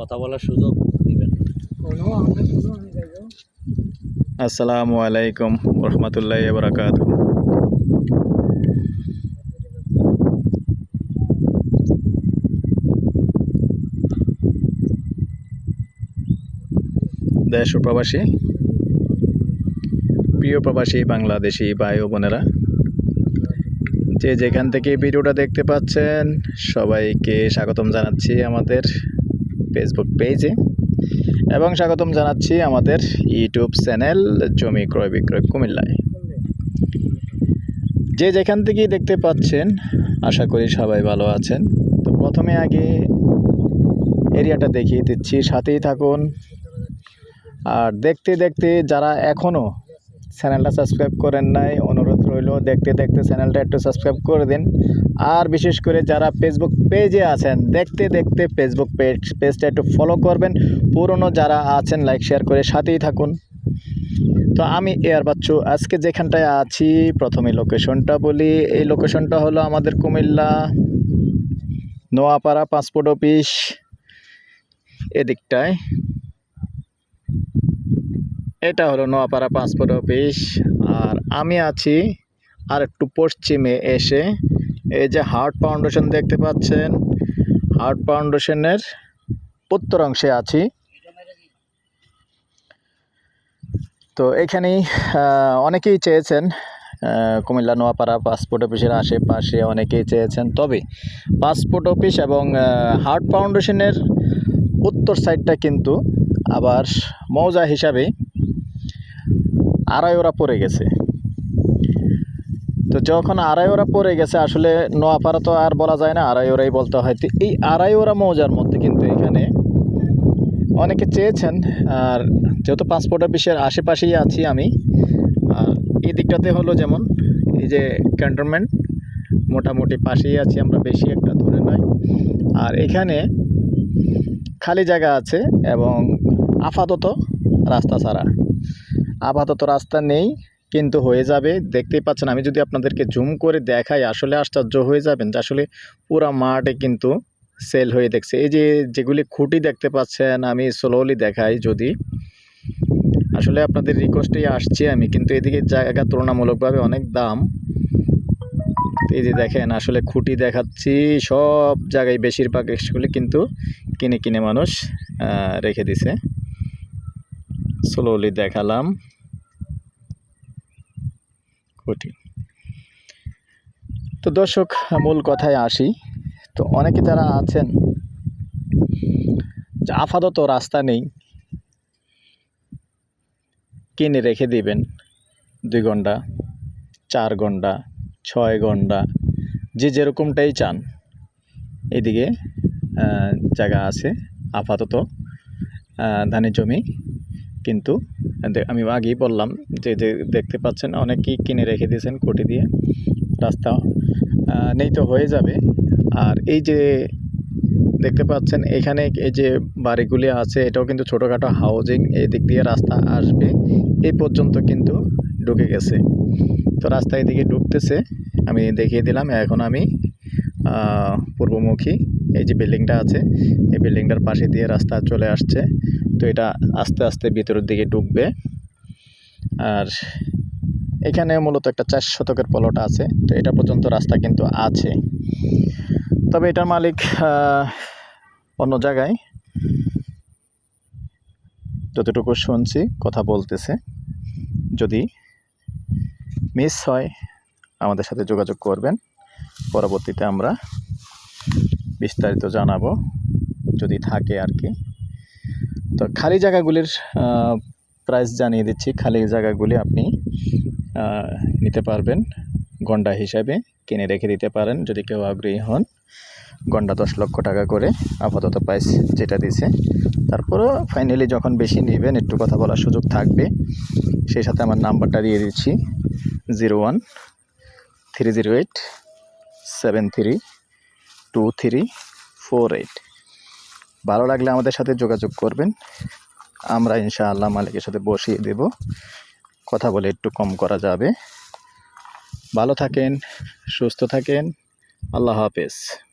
কথা বলার সুযোগ দিবেন। আসসালামু আলাইকুম রহমতুল্লাহ বরাকাত দেশ ও প্রবাসী প্রিয় প্রবাসী বাংলাদেশি ভাই ও বোনেরা যে যেখান থেকে ভিডিওটা দেখতে পাচ্ছেন সবাইকে স্বাগতম জানাচ্ছি আমাদের ফেসবুক পেজে এবং স্বাগতম জানাচ্ছি আমাদের ইউটিউব চ্যানেল জমি ক্রয় বিক্রয় কুমিল্লায়। যে যেখান থেকেই দেখতে পাচ্ছেন, আশা করি সবাই ভালো আছেন। তো প্রথমে আগে এরিয়াটা দেখিয়ে দিচ্ছি, সাথেই থাকুন। আর দেখতে দেখতে যারা এখনও চ্যানেলটা সাবস্ক্রাইব করেন নাই, অনুরোধ রইল, দেখতে দেখতে চ্যানেলটা একটু সাবস্ক্রাইব করে দিন। আর বিশেষ করে যারা ফেসবুক পেজে আছেন, দেখতে দেখতে ফেসবুক পেজ পেজটা একটু ফলো করবেন। পুরনো যারা আছেন লাইক শেয়ার করে সাথেই থাকুন। তো আমি এয়ার বাচ্চু, আজকে যেখানটায় আছি, প্রথমে লোকেশনটা বলি। এই লোকেশনটা হলো আমাদের কুমিল্লা, নোয়াপাড়া পাসপোর্ট অফিস এদিকটায়। এটা হলো নোয়াপাড়া পাসপোর্ট অফিস আর আমি আছি আর একটু পশ্চিমে এসে এই যে হার্ট ফাউন্ডেশন দেখতে পাচ্ছেন। হার্ট ফাউন্ডেশনের উত্তর অংশে আছি। তো এখানেই অনেকেই চেয়েছেন কুমিল্লা নোয়াপাড়া পাসপোর্ট অফিসের আশেপাশে অনেকেই চেয়েছেন। তবে পাসপোর্ট অফিস এবং হার্ট ফাউন্ডেশনের উত্তর সাইডটা কিন্তু আবার মৌজা হিসাবে আড়াইওরা পড়ে গেছে। তো যখন আড়াইওরা পড়ে গেছে, আসলে নোয়াপাড়া তো আর বলা যায় না আড়াইওরাই বলতে হয়। তো এই আড়াইওরা মৌজার মধ্যে কিন্তু এখানে অনেকে চেয়েছেন, আর যেহেতু পাসপোর্ট অফিসের আশেপাশেই আছি আমি, আর এই দিকটাতে হলো যেমন, এই যে ক্যান্টনমেন্ট মোটামুটি পাশেই আছি আমরা, বেশি একটা দূরে নয়। আর এখানে খালি জায়গা আছে এবং আপাতত রাস্তা ছাড়া। আপাতত রাস্তা নেই। কিন্তু হয়ে যাবে। দেখতেই পাচ্ছেন, আমি যদি আপনাদেরকে জুম করে দেখাই, আসলে আশ্চর্য হয়ে যাবেন যে আসলে পুরা মাঠে কিন্তু সেল হয়ে দেখছে। এই যে যেগুলি খুঁটি দেখতে পাচ্ছেন, আমি স্লোলি দেখাই যদি। আসলে আপনাদের রিকোয়েস্টেই আসছি আমি, কিন্তু এদিকে জায়গা তুলনামূলকভাবে অনেক দাম। এই যে দেখেন, আসলে খুঁটি দেখাচ্ছি, সব জায়গায় বেশিরভাগ এগুলি কিন্তু কিনে কিনে মানুষ রেখে দিছে। স্লোলি দেখালাম। খুঁটি তো দর্শক, মূল কথায় আসি। তো অনেকে যারা আছেন, যে আপাতত রাস্তা নেই, কিনে রেখে দিবেন দুই ঘণ্টা, চার ঘণ্টা, ছয় ঘণ্টা, যে যেরকমটাই চান। এদিকে জায়গা আছে, আপাতত ধানের জমি। কিন্তু আমি আগেই বললাম যে যে দেখতে পাচ্ছেন অনেকেই কিনে রেখে দিয়েছেন কোটি দিয়ে। রাস্তা নেই তো হয়ে যাবে। আর এই যে দেখতে পাচ্ছেন এখানে এই যে বাড়িগুলি আছে, এটাও কিন্তু ছোটোখাটো হাউজিং এই দিক দিয়ে রাস্তা আসবে। এই পর্যন্ত কিন্তু ঢুকে গেছে। তো রাস্তা এদিকে ঢুকতেছে, আমি দেখিয়ে দিলাম। এখন আমি পূর্বমুখী এই যে বিল্ডিংটা আছে, এই বিল্ডিংটার পাশে দিয়ে রাস্তা চলে আসছে। তো এটা আস্তে আস্তে ভিতরের দিকে ঢুকবে। আর এখানে মূলত একটা চার শতকের পলট আছে। তো এটা পর্যন্ত রাস্তা কিন্তু আছে। তবে এটার মালিক অন্য জায়গায়। যতটুকু শুনছি, কথা বলতেছে। যদি মিস হয়, আমাদের সাথে যোগাযোগ করবেন। পরবর্তীতে আমরা বিস্তারিত জানাব, যদি থাকে আর কি। তো খালি জায়গাগুলির প্রাইস জানিয়ে দিচ্ছি। খালি জায়গাগুলি আপনি নিতে পারবেন। গন্ডা হিসাবে কিনে রেখে দিতে পারেন, যদি কেউ আগ্রহী হন। গন্ডা দশ লক্ষ টাকা করে আপাতত প্রাইস যেটা দিছে। তারপরও ফাইনালি যখন বেশি নেবেন, একটু কথা বলার সুযোগ থাকবে। সেই সাথে আমার নাম্বারটা দিয়ে দিচ্ছি zero one three zero eight seven three two three four eight ভালো লাগলে আমাদের সাথে যোগাযোগ করবেন। আমরা ইনশাআল্লাহ মালিকের সাথে বসিয়ে দেব। কথা বলে একটু কম করা যাবে। ভালো থাকেন, সুস্থ থাকেন। আল্লাহ হাফেজ।